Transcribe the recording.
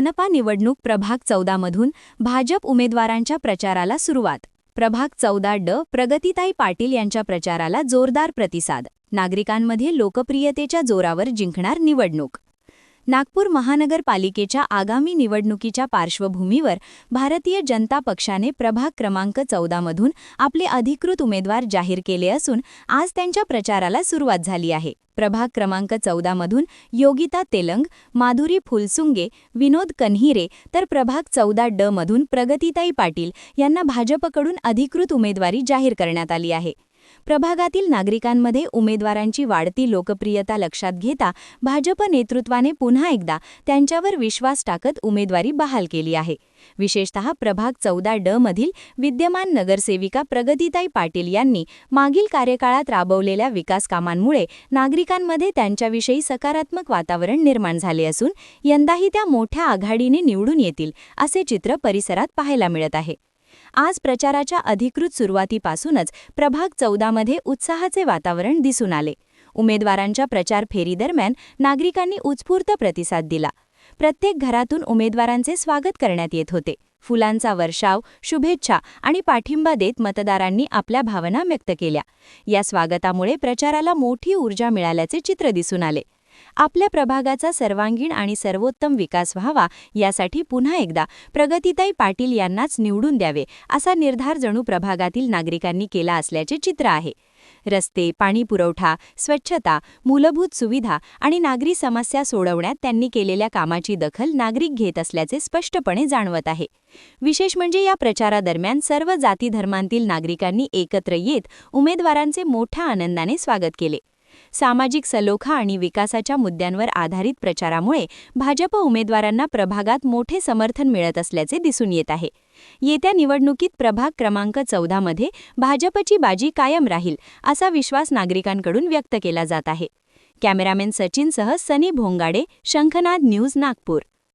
मनपा निवडणूक प्रभाग चौदामधून भाजप उमेदवारांच्या प्रचाराला सुरुवात. प्रभाग चौदा ड. प्रगतीताई पाटील यांच्या प्रचाराला जोरदार प्रतिसाद. नागरिकांमध्ये लोकप्रियतेच्या जोरावर जिंकणार निवडणूक. नागपूर महानगरपालिकेच्या आगामी निवडणुकीच्या पार्श्वभूमीवर भारतीय जनता पक्षाने प्रभाग क्रमांक चौदामधून आपले अधिकृत उमेदवार जाहीर केले असून आज त्यांच्या प्रचाराला सुरुवात झाली आहे. प्रभाग क्रमांक चौदामधून योगिता तेलंग माधुरी फुलसुंगे विनोद कन्हिरे तर प्रभाग चौदा ड मधून प्रगतीताई पाटील यांना भाजपकडून अधिकृत उमेदवारी जाहीर करण्यात आली आहे. प्रभागातील नागरिकांमध्ये उमेदवारांची वाढती लोकप्रियता लक्षात घेता भाजप नेतृत्वाने पुन्हा एकदा त्यांच्यावर विश्वास टाकत उमेदवारी बहाल केली आहे. विशेषतः प्रभाग चौदा ड मधील विद्यमान नगरसेविका प्रगतीताई पाटील यांनी मागील कार्यकाळात राबवलेल्या विकास कामांमुळे नागरिकांमध्ये त्यांच्याविषयी सकारात्मक वातावरण निर्माण झाले असून यंदाही त्या मोठ्या आघाडीने निवडून येतील असे चित्र परिसरात पाहायला मिळत आहे. आज प्रचाराच्या अधिकृत सुरुवातीपासूनच प्रभाग चौदामध्ये उत्साहाचे वातावरण दिसून आले. उमेदवारांच्या प्रचार फेरीदरम्यान नागरिकांनी उत्स्फूर्त प्रतिसाद दिला. प्रत्येक घरातून उमेदवारांचे स्वागत करण्यात येत होते. फुलांचा वर्षाव शुभेच्छा आणि पाठिंबा देत मतदारांनी आपल्या भावना व्यक्त केल्या. या स्वागतामुळे प्रचाराला मोठी ऊर्जा मिळाल्याचे चित्र दिसून आले. आपल्या प्रभागाचा सर्वांगीण आणि सर्वोत्तम विकास व्हावा यासाठी पुन्हा एकदा प्रगतीताई पाटील यांनाच निवडून द्यावे असा निर्धार जणू प्रभागातील नागरिकांनी केला असल्याचे चित्र आहे. रस्ते पाणी पुरवठा स्वच्छता मूलभूत सुविधा आणि नागरी समस्या सोडवण्यात त्यांनी केलेल्या कामाची दखल नागरिक घेत असल्याचे स्पष्टपणे जाणवत आहे. विशेष म्हणजे या प्रचारादरम्यान सर्व जाती धर्मांतील नागरिकांनी एकत्र येत उमेदवारांचे मोठ्या आनंदाने स्वागत केले. सामाजिक सलोखा आणि विकासाच्या मुद्द्यांवर आधारित प्रचारामुळे भाजप उमेदवारांना प्रभागात मोठे समर्थन मिळत असल्याचे दिसून येत आहे. येत्या निवडणुकीत प्रभाग क्रमांक चौदामध्ये भाजपची बाजी कायम राहील असा विश्वास नागरिकांकडून व्यक्त केला जात आहे. कॅमेरामॅन सचिनसह सनी भोंगाडे शंखनाद न्यूज नागपूर.